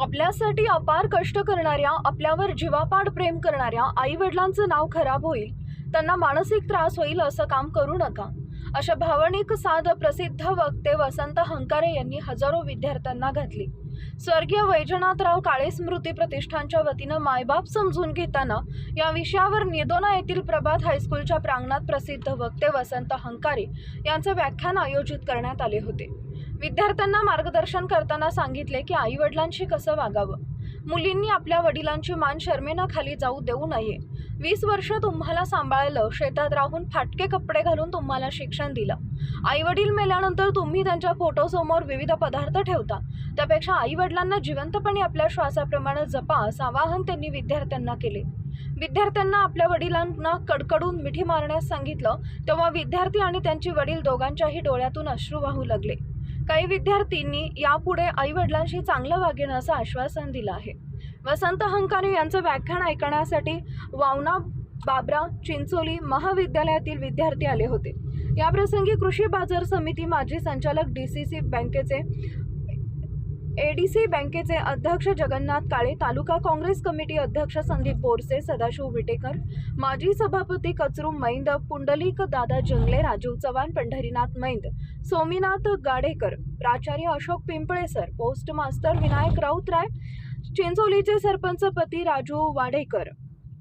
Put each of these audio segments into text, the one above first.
आपल्यासाठी अपार कष्ट करणाऱ्या आपल्यावर जीवापाड प्रेम करणाऱ्या आई वडिलांचं नाव खराब होईल. त्यांना मानसिक त्रास होईल असं काम करू नका. अशा भावनिक साध प्रसिद्ध वक्ते वसंत हंकारे यांनी हजारो विद्यार्थ्यांना घातली. स्वर्गीय वैजनाथराव काळे स्मृती प्रतिष्ठानच्या वतीनं मायबाप समजून घेताना या विषयावर निदोना येथील प्रभात हायस्कूलच्या प्रांगणात प्रसिद्ध वक्ते वसंत हंकारे यांचं व्याख्यान आयोजित करण्यात आले होते. विद्यार्थ्यांना मार्गदर्शन करताना सांगितले की आई वडिलांशी कसं वागावं? मुलींनी आपल्या वडिलांची मान शर्मेनं खाली जाऊ देऊ नये. वीस वर्ष तुम्हाला सांभाळलं शेतात राहून फाटके कपडे घालून तुम्हाला शिक्षण दिलं. आई वडील मेल्यानंतर तुम्ही त्यांच्या फोटोसमोर विविध पदार्थ ठेवता. त्यापेक्षा आई वडिलांना जिवंतपणे आपल्या श्वासाप्रमाणे जपा असं आवाहन त्यांनी विद्यार्थ्यांना केले. विद्यार्थ्यांना आपल्या वडिलांना कडकडून मिठी मारण्यास सांगितलं तेव्हा विद्यार्थी आणि त्यांचे वडील दोघांच्याही डोळ्यातून अश्रू वाहू लागले. काही विद्यार्थ्यांनी यापुढे आई वडिलांशी चांगलं वागेन असं आश्वासन दिलं आहे. वसंत हंकारे यांचं व्याख्यान ऐकण्यासाठी वावना बाबरा चिंचोली महाविद्यालयातील विद्यार्थी आले होते. याप्रसंगी कृषी बाजार समिती माजी संचालक डी सी सी बँकेचे एडीसी बँकेचे अध्यक्ष जगन्नाथ काळे तालुका काँग्रेस कमिटी अध्यक्ष संदीप बोरसे सदाशिव विटेकर माजी सभापती कचरू मैंद पुंडलिक दादा जंगले राजीव चव्हाण पंढरीनाथ मैंद सोमीनाथ गाडेकर प्राचार्य अशोक पिंपळेसर पोस्ट मास्टर विनायक राऊतराय चिंचोलीचे सरपंच पती राजू वाडेकर.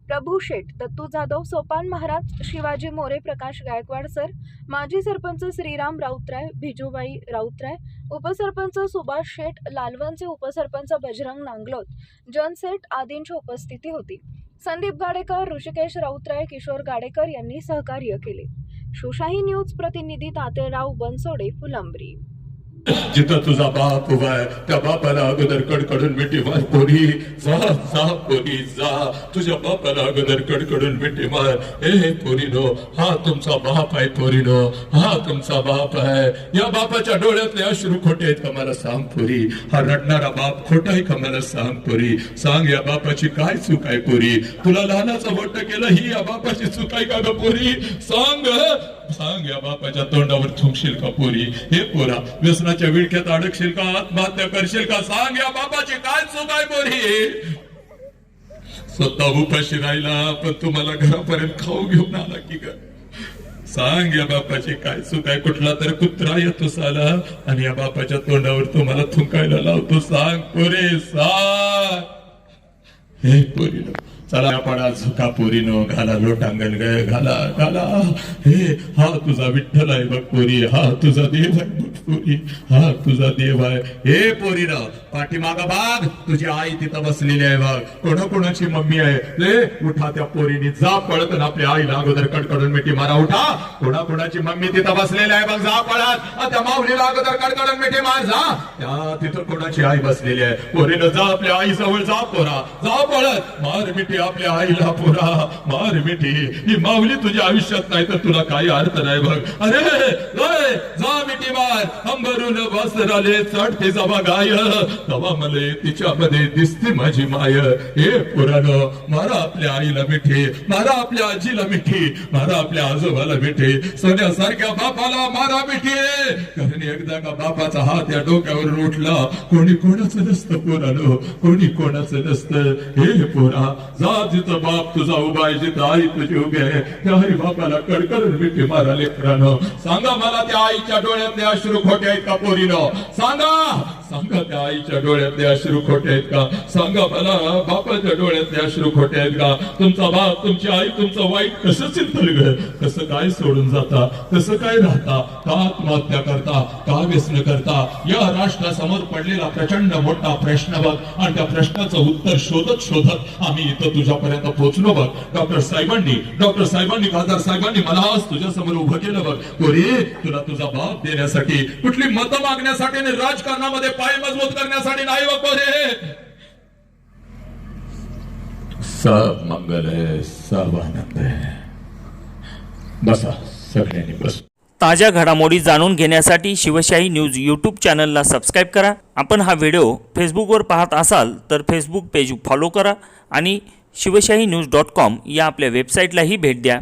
प्रभू शेठ दत्तू जाधव सोपान महाराज शिवाजी मोरे प्रकाश गायकवाड सर माजी सरपंच श्रीराम राऊतराय भिजूबाई राऊतराय उपसरपंच सुभाष शेठ लालवनचे उपसरपंच बजरंग नांगलोत जनसेठ आदींची उपस्थिती होती. संदीप गाडेकर ऋषिकेश राऊतराय किशोर गाडेकर यांनी सहकार्य केले. शोशाही न्यूज प्रतिनिधी तातेराव बनसोडे फुलंबरी. जिथं तुझा बाप उभा आहे त्या बापाला अगोदर कडकडून मिठी मार पोरी जा जा पोरी जा. तुझ्या बापाला अगोदर कडकडून मिठी मार. हे पोरीनो हा तुमचा बाप आहे पोरीनो. हा तुमचा बाप आहे. या बापाच्या डोळ्यातले अश्रू खोटे आहेत का मला सांग पोरी? हा रडणारा बाप खोटा आहे का मला सांग पोरी? सांग या बापाची काय चूक आहे पोरी? तुला लहानाचं मोठं केलं ही या बापाची चूक आहे का ग पोरी? सांग सांग या बापाच्या तोंडावर थुंकशील का पोरी? हे पोरा व्यसनाच्या विळख्यात अडकशील का? आत्महत्या करशील का? सांग या बापाची काय चूक आहे पोरी? स्वतः उपाशी राहिला पण तुम्हाला घरापर्यंत खाऊ घेऊन आला की ग? सांग या बापाची काय चूक आहे? कुठला तर कुत्रा येतो साला आणि या बापाच्या तोंडावर तुम्हाला थुंकायला लावतो. सांग पोरे सांग. हे पोरीनो चला पडा झुका पोरीनो घाला लोटांगण गय घाला घाला. हे हा तुझा विठ्ठल आहे बघ पोरी हा तुझा देव आहे बघ पोरी हा तुझा देव आहे. हे पोरीनो पाठीमागा बाग तुझी आई तिथं बसलेली आहे बघ. कोणाकोणाची मम्मी आहे? ले उठा त्या पोरीने जा पळत आणि आपल्या आईला अगोदर कडकडून मिठी मारा उठा. कोणा कोणाची मम्मी तिथं बसलेली आहे बघ जा पळत. त्या माऊलीला अगोदर कडकडून मिठी मार जा. त्या तिथं कोणाची आई बसलेली आहे? पोरीनं जा आपल्या आई जवळ जा पोरा जा पळत. मार मिठी आपल्या आईला पोरा मार मिठी. ही माऊली तुझ्या आयुष्यात नाही तर तुला काही अर्थ नाही बघ. अरे लय जा मिठी मार अंबरून चढते जबा गाय. तवा मले तिच्यामध्ये दिसते माझी माय. हे पुराण मारा आपल्या आईला मिठी मारा आपल्या आजीला मिठी मारा आपल्या आजोबाला मिठी. सोन्यासारख्या बापाला मारा मिठी. कारण एकदा का बापाचा हात या डोक्यावर उठला कोणी कोणाचं नसतं पुराण कोणी कोणाचं नसतं. हे पोरा जा जिथं बाप तुझा उभा आहे जिथं आई तुझी उभी आहे त्या आई बापाला कडकडून मिठी मारा लेकरानं सांगा मला त्या आईच्या डोळ्यातले अश्रू खोटे आहेत का पोरीनो सांगा त्या आईच्या डोळ्यातले अश्रू खोटे आहेत का? सांगा मला बापाच्या डोळ्यातले अश्रू खोटे आहेत का? तुमचा बाप तुमची आई तुमचं वाईट कसं चिंतल ग कसं काय सोडून जाता? कसं काय राहता? का आत्महत्या करता? का व्यसन करता? या राष्ट्रासमोर पडलेला प्रचंड मोठा प्रश्न बघ. आणि त्या प्रश्नाचं उत्तर शोधत शोधत आम्ही इथं तुझ्यापर्यंत पोहोचलो बघ. डॉक्टर साहेबांनी डॉक्टर साहेबांनी खासदार साहेबांनी मला आज तुझ्या समोर उभं केलं बघ. पोरी तुला तुझा बाप देण्यासाठी कुठली मतं मागण्यासाठी आणि राजकारणामध्ये पाय मजबूत करण्यासाठी नाही बघ सब मंगल है सब आनंद है। बसा सगळ्यांनी बस। ताज्या घडामोडी जाणून घेण्यासाठी शिवशाही न्यूज यूट्यूब चॅनलला सबस्क्राईब करा. आपण हा व्हिडिओ फेसबुकवर पाहत असाल तर फेसबुक पेज फॉलो करा आणि शिवशाही न्यूज डॉट कॉम या आपल्या वेबसाईटलाही भेट द्या.